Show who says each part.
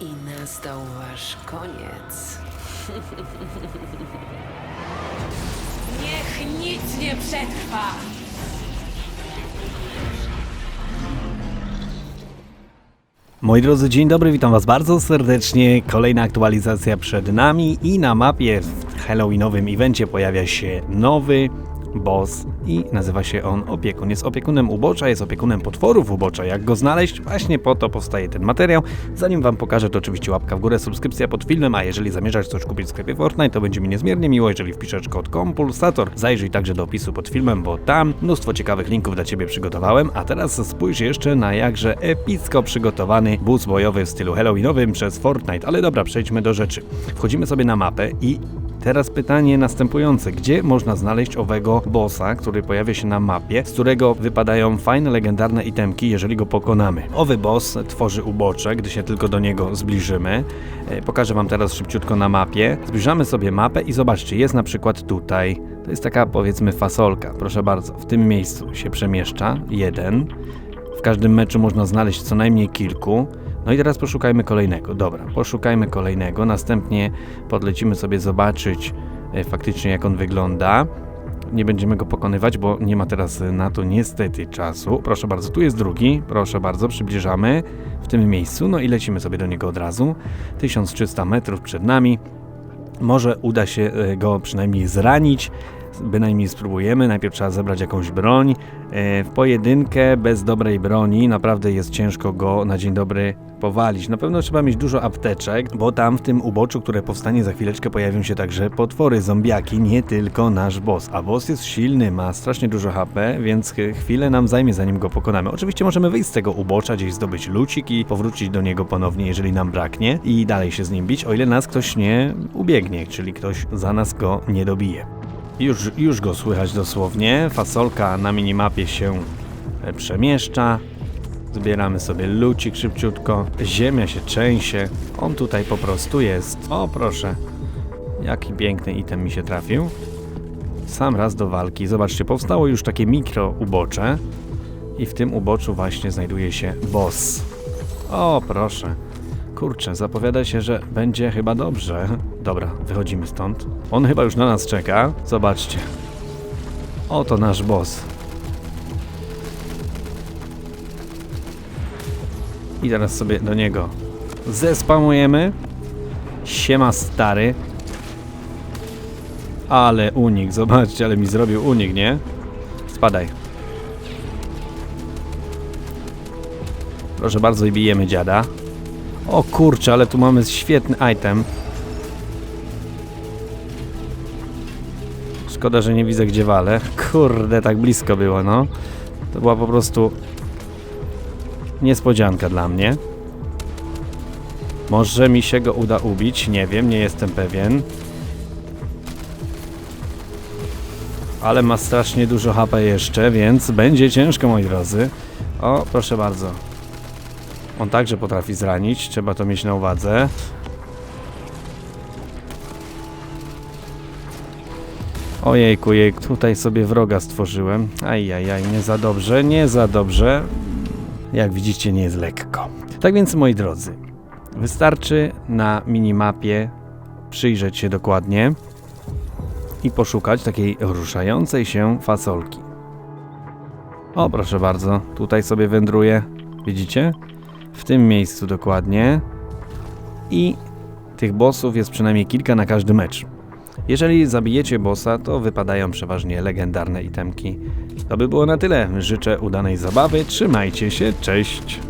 Speaker 1: I nastał wasz koniec.
Speaker 2: Niech nic nie przetrwa!
Speaker 3: Moi drodzy, dzień dobry, witam Was bardzo serdecznie. Kolejna aktualizacja przed nami i na mapie w Halloweenowym evencie pojawia się nowy boss i nazywa się on Opiekun. Jest opiekunem ubocza, jest opiekunem potworów ubocza. Jak go znaleźć? Właśnie po to powstaje ten materiał. Zanim Wam pokażę, to oczywiście łapka w górę, subskrypcja pod filmem, a jeżeli zamierzasz coś kupić w sklepie Fortnite, to będzie mi niezmiernie miło, jeżeli wpiszesz kod KOMPULSATOR. Zajrzyj także do opisu pod filmem, bo tam mnóstwo ciekawych linków dla Ciebie przygotowałem, a teraz spójrz jeszcze na jakże epicko przygotowany bus bojowy w stylu halloweenowym przez Fortnite. Ale dobra, przejdźmy do rzeczy. Wchodzimy sobie na mapę i Teraz pytanie następujące. Gdzie można znaleźć owego bossa, który pojawia się na mapie, z którego wypadają fajne, legendarne itemki, jeżeli go pokonamy? Owy boss tworzy ubocze, gdy się tylko do niego zbliżymy. E, Pokażę Wam teraz szybciutko na mapie. Zbliżamy sobie mapę i zobaczcie, jest na przykład tutaj. To jest taka powiedzmy fasolka. Proszę bardzo, w tym miejscu się przemieszcza jeden. W każdym meczu można znaleźć co najmniej kilku. No i teraz poszukajmy kolejnego. Dobra, poszukajmy kolejnego. Następnie podlecimy sobie zobaczyć e, faktycznie jak on wygląda. Nie będziemy go pokonywać, bo nie ma teraz e, na to niestety czasu. Proszę bardzo, tu jest drugi. Proszę bardzo, przybliżamy w tym miejscu. No i lecimy sobie do niego od razu. 1300 metrów przed nami. Może uda się e, go przynajmniej zranić. Bynajmniej spróbujemy. Najpierw trzeba zebrać jakąś broń. E, W pojedynkę bez dobrej broni naprawdę jest ciężko go na dzień dobry powalić. Na pewno trzeba mieć dużo apteczek, bo tam w tym uboczu, które powstanie za chwileczkę, pojawią się także potwory, zombiaki, nie tylko nasz boss. A boss jest silny, ma strasznie dużo HP, więc ch- chwilę nam zajmie, zanim go pokonamy. Oczywiście możemy wyjść z tego ubocza, gdzieś zdobyć lucik i powrócić do niego ponownie, jeżeli nam braknie i dalej się z nim bić, o ile nas ktoś nie ubiegnie, czyli ktoś za nas go nie dobije. Już, już go słychać dosłownie. Fasolka na minimapie się e, przemieszcza. Zbieramy sobie lucik szybciutko. Ziemia się trzęsie. On tutaj po prostu jest. O, proszę. Jaki piękny item mi się trafił. Sam raz do walki. Zobaczcie, powstało już takie mikro ubocze. I w tym uboczu właśnie znajduje się boss. O, proszę. Kurczę, zapowiada się, że będzie chyba dobrze. Dobra, wychodzimy stąd. On chyba już na nas czeka. Zobaczcie. Oto nasz boss. I teraz sobie do niego zespamujemy. Siema stary. Ale unik, zobaczcie, ale mi zrobił unik, nie? Spadaj. Proszę bardzo i bijemy dziada. O kurczę, ale tu mamy świetny item. Szkoda, że nie widzę gdzie wale. Kurde, tak blisko było, no. To była po prostu niespodzianka dla mnie. Może mi się go uda ubić, nie wiem, nie jestem pewien. Ale ma strasznie dużo HP jeszcze, więc będzie ciężko, moi drodzy. O, proszę bardzo. On także potrafi zranić, trzeba to mieć na uwadze. Ojejku, jej, tutaj sobie wroga stworzyłem. Ajajaj, nie za dobrze, nie za dobrze. Jak widzicie, nie jest lekko. Tak więc, moi drodzy, wystarczy na minimapie przyjrzeć się dokładnie i poszukać takiej ruszającej się fasolki. O, proszę bardzo, tutaj sobie wędruje. Widzicie? w tym miejscu dokładnie i tych bossów jest przynajmniej kilka na każdy mecz. Jeżeli zabijecie bossa, to wypadają przeważnie legendarne itemki. To by było na tyle. Życzę udanej zabawy, trzymajcie się, cześć!